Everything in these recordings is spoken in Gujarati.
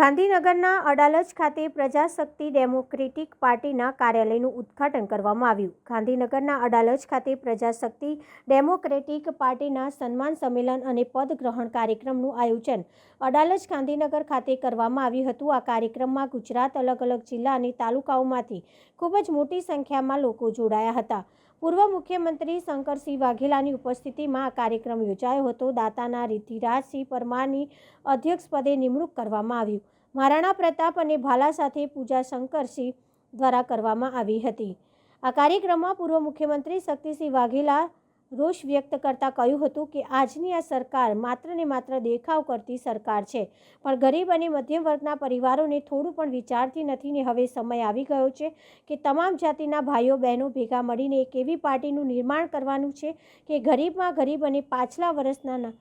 ગાંધીનગરના અડાલજ ખાતે પ્રજાશક્તિ ડેમોક્રેટિક પાર્ટીના કાર્યાલયનું ઉદ્ઘાટન કરવામાં આવ્યું. ગાંધીનગરના અડાલજ ખાતે પ્રજાશક્તિ ડેમોક્રેટિક પાર્ટીના સન્માન સંમેલન અને પદ ગ્રહણ કાર્યક્રમનું આયોજન અડાલજ ગાંધીનગર ખાતે કરવામાં આવ્યું હતું. આ કાર્યક્રમમાં ગુજરાત અલગ અલગ જિલ્લા અને તાલુકાઓમાંથી ખૂબ જ મોટી સંખ્યામાં લોકો જોડાયા હતા. પૂર્વ મુખ્યમંત્રી શંકરસિંહ વાઘેલાની ઉપસ્થિતિમાં આ કાર્યક્રમ યોજાયો હતો. દાતાના રિધિરાજસિંહ પરમારની અધ્યક્ષપદે નિમણૂક કરવામાં આવ્યું. મહારાણા પ્રતાપ અને ભાલા સાથે પૂજા શંકરસિંહ દ્વારા કરવામાં આવી હતી. આ કાર્યક્રમમાં પૂર્વ મુખ્યમંત્રી શક્તિસિંહ વાઘેલા રોષ વ્યક્ત કરતાં કહ્યું હતું કે આજની આ સરકાર માત્ર ને માત્ર દેખાવ કરતી સરકાર છે. પણ ગરીબ અને મધ્યમ વર્ગના પરિવારોને થોડું પણ વિચારતી નથી ને હવે સમય આવી ગયો છે કે તમામ જાતિના ભાઈઓ બહેનો ભેગા મળીને એક એવી પાર્ટીનું નિર્માણ કરવાનું છે કે ગરીબમાં ગરીબ અને પાછલા વર્ષના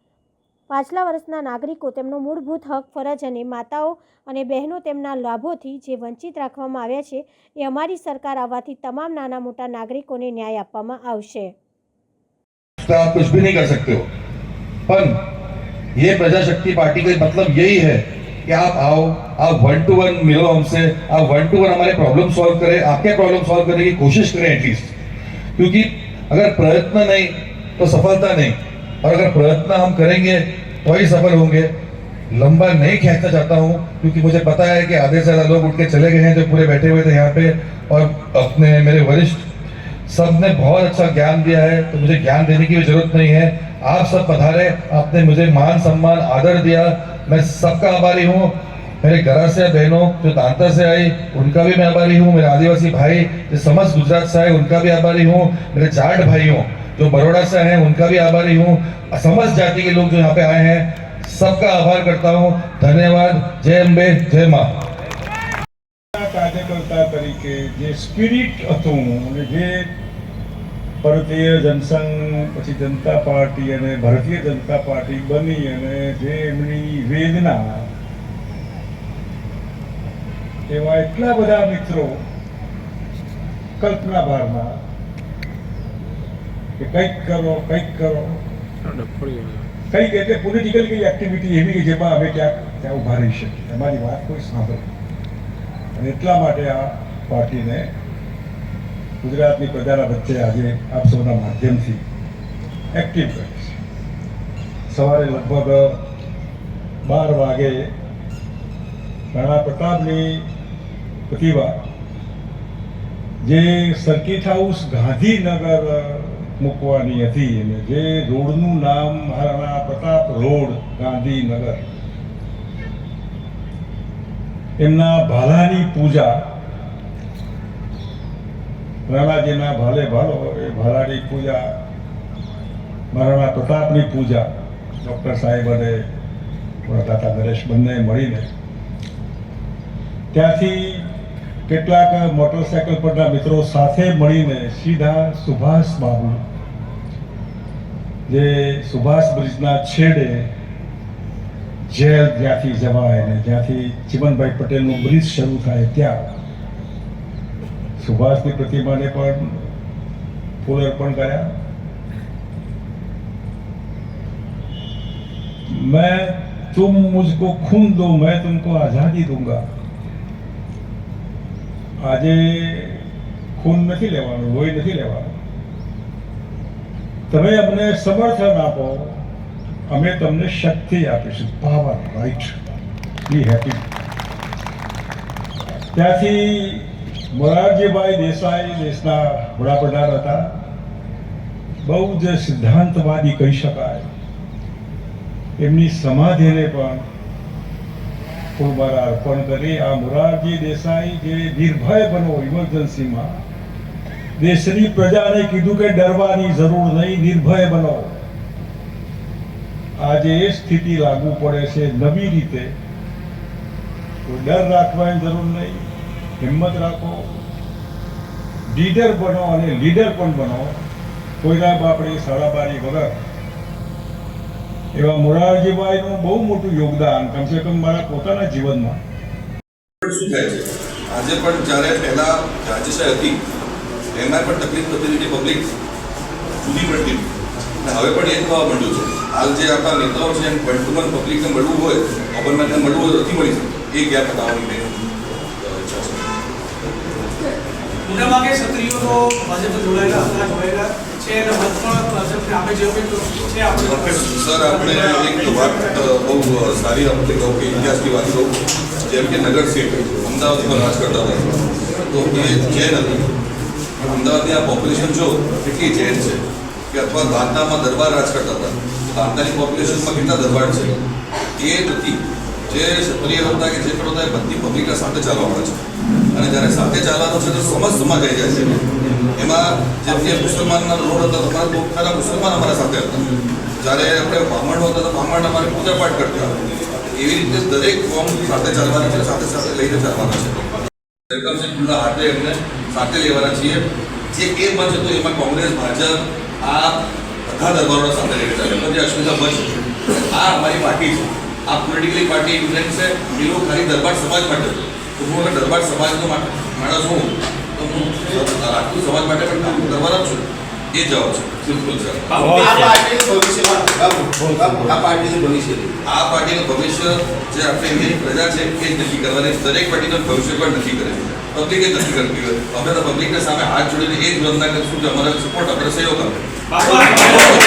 પાછલા વર્ષના નાગરિકો તેમનો મૂળભૂત હક, ફરજ અને માતાઓ અને બહેનો તેમના લાભોથી જે વંચિત રાખવામાં આવ્યા છે એ અમારી સરકાર આવવાથી તમામ નાના મોટા નાગરિકોને ન્યાય આપવામાં આવશે. तो आप कुछ भी नहीं कर सकते हो। पर ये प्रजाशक्ति पार्टी का मतलब यही है कि आप आओ, आप वन टू वन मिलो हमसे, आप वन टू वन हमारे प्रॉब्लम सॉल्व करें आपके प्रॉब्लम सॉल्व करने की कोशिश करें एटलीस्ट क्योंकि अगर प्रयत्न नहीं तो सफलता नहीं। और अगर प्रयत्न हम करेंगे तो ही सफल होंगे। लंबा नहीं खींचना चाहता हूँ, क्योंकि मुझे पता है कि आधे से ज़्यादा लोग उठ के चले गए हैं जो पूरे बैठे हुए थे यहाँ पे, और अपने मेरे वरिष्ठ सबने बहुत अच्छा ज्ञान दिया है तो मुझे ज्ञान देने की भी ज़रूरत नहीं है। आप सब पधारे, आपने मुझे मान सम्मान, आदर दिया। मैं सबका आभारी हूँ। मेरे घर से बहनों, जो दांता से आई, उनका भी मैं आभारी हूँ। मेरे आदिवासी भाई, जो समस्त गुजरात से आए, उनका भी आभारी हूँ। मेरे जाट भाइयों, जो बड़ोड़ा से आए उनका भी आभारी हूँ। समस्त जाति के लोग जो यहाँ पे आए हैं, सबका आभार करता हूँ। धन्यवाद। जय अम्बे जय माँ। તરીકે જે સ્પિરિટ હતું અને જે ભારતીય જનસંઘ પછી જનતા પાર્ટી અને ભારતીય જનતા પાર્ટી બની અને જે એમની વેદના, એવા એટલા બધા મિત્રો કલ્પના ભારમાં કે કંઈક કરો કંઈક કરો. કંઈક એટલે પોલિટિકલ કઈ એક્ટિવિટી એવી કે જેમાં અમે ક્યાંક ત્યાં ઊભા રહી શકીએ. અમારી વાત કોઈ સાંભળે. અને એટલા માટે આ પાર્ટીને ગુજરાતની પ્રજાના વચ્ચે આજે આપ સૌના માધ્યમથી એક્ટિવ કરી છે. સવારે લગભગ બાર વાગે રાણા પ્રતાપની પ્રતિભા, જે સર્કિટ હાઉસ ગાંધીનગર મૂકવાની હતી અને જે રોડનું નામ મહારાણા પ્રતાપ રોડ ગાંધીનગર. એમના ભાલાની પૂજા રાણાજીના ભાલે ભાલો એ ભાલાની પૂજા મહારાણા પ્રતાપની પૂજા, ડૉક્ટર સાહેબ અને દાતા નરેશ બંને મળીને. ત્યાંથી કેટલાક મોટરસાયકલ પરના મિત્રો સાથે મળીને સીધા સુભાષ બાબુ જે સુભાષ બ્રિજના છેડે જેલ જ્યાંથી જવાય ને જ્યાંથી ચિમનભાઈ પટેલનું બ્રિજ શરૂ થાય ત્યાં. સુભાષની પ્રતિમાને પણ ફૂલ અર્પણ કર્યા. મેં તુમ મુજકો ખૂન દો, મેં તુમકો આઝાદી દૂંગા. આજે ખૂન નથી લેવાનું, લોહી નથી લેવાનું. તમે અમને સમર્થન આપો, અમે તમને શક્તિ આપીશું. પાવર રાઈટ બી હેપી ત્યાંથી મોરારજીભાઈ દેસાઈ દેશના વડાપ્રધાન હતા. બહુ જ સિદ્ધાંતવાદી કહી શકાય. એમની સમાધિને પણ ફૂલમાળ અર્પણ કરી. આ મોરારજી દેસાઈ જે નિર્ભય બનો ઇમરજન્સીમાં, દેશની પ્રજાને કીધું કે ડરવાની જરૂર નહીં, નિર્ભય બનો. આજે એ સ્થિતિ લાગુ પડે છે નવી રીતે. કોઈ ડર રાખવાની જરૂર નહીં. હિંમત રાખો લીડર બનો અને લીડર પણ બનો, કોઈના બાપડી સળાબારી વગર. એવા મોરારજીભાઈનું બહુ મોટું યોગદાન, કમસે કમ મારા પોતાના જીવનમાં. શું થાય છે? આજે પણ જ્યારે પહેલા રાજ્યશાહી હતી એમાં પણ તકલીફ થતી હતી પબ્લિક જુદી પડતી અને હવે પણ એ થવા માંડ્યું છે. હાલ જે આપણા નેતાઓ છે, એમ વન પબ્લિકને મળવું હોય ઓપનમાં મળવું હોય નથી મળી શકતું. એ ગેપ હટાવવાની મોટાભાગે ક્ષત્રિયો તો ભાજપ જોડાયેલા હતા જોડાયેલા બહુ સારી આપણે કહું કે ઇતિહાસની વાત કહું. જેમ કે નગર સીટ અમદાવાદમાં રાજ કરતા હતા. તો એ જૈન અમદાવાદની આ પોપ્યુલેશન જો કેટલી જૈન છે કે અથવા દાંતામાં દરબાર રાજ કરતા હતા. તો દાંતાની પોપ્યુલેશનમાં કેટલા દરબાર છે? એ નથી. જે ક્ષત્રિય હતા કે જે પણ હતા, એ બધી પબ્લિકના સાથે ચાલવાવાળા છે. અને જ્યારે સાથે ચાલવાનું છે તો સમસ્તમાં જઈ જાય છે. એમાં જેમ મુસલમાનના રોડ હતા, તો બહુ ખરા મુસલમાન અમારા સાથે હતા. જ્યારે આપણે બ્રાહ્મણો હતા, તો બ્રાહ્મણ અમારે પૂજા પાઠ કરતા એવી રીતે દરેક ફોર્મ સાથે ચાલવાના છે, સાથે સાથે લઈને ચાલવાના છે. વેલકમ છે, ખુલ્લા હાથે એમને સાથે લેવાના છીએ. જે એ મંચ હતો એમાં કોંગ્રેસ, ભાજપ આ બધા દરબારો સાથે લઈને ચાલે જે અશ્વિતા મંચ આ અમારી પાર્ટી છે. આ પોલિટિકલી પાર્ટી ઇન્ડિયન છે. એ ખાલી દરબાર સમાજ માટે છે. તો હું અગર દરબાર સમાજનો માણસ હોઉં તો હું રાજપૂત સમાજ માટે પણ કામ કરવાનો જ છું. એ જવાબ છે. સિમ્પલ છે આ પાર્ટીનું ભવિષ્યમાં આ પાર્ટીનું ભવિષ્ય આ પાર્ટીનું ભવિષ્ય જે આપણે ઇન્ડિયન પ્રજા છે એ જ નક્કી કરવાની દરેક પાર્ટીનું ભવિષ્ય પણ નક્કી કરે પબ્લિકે નક્કી કરતી હોય. અમે તો પબ્લિકને સામે હાથ જોડીને એ જ વંદના કરીશું કે અમારા સપોર્ટ આપણે સહયોગ આપે. બાપા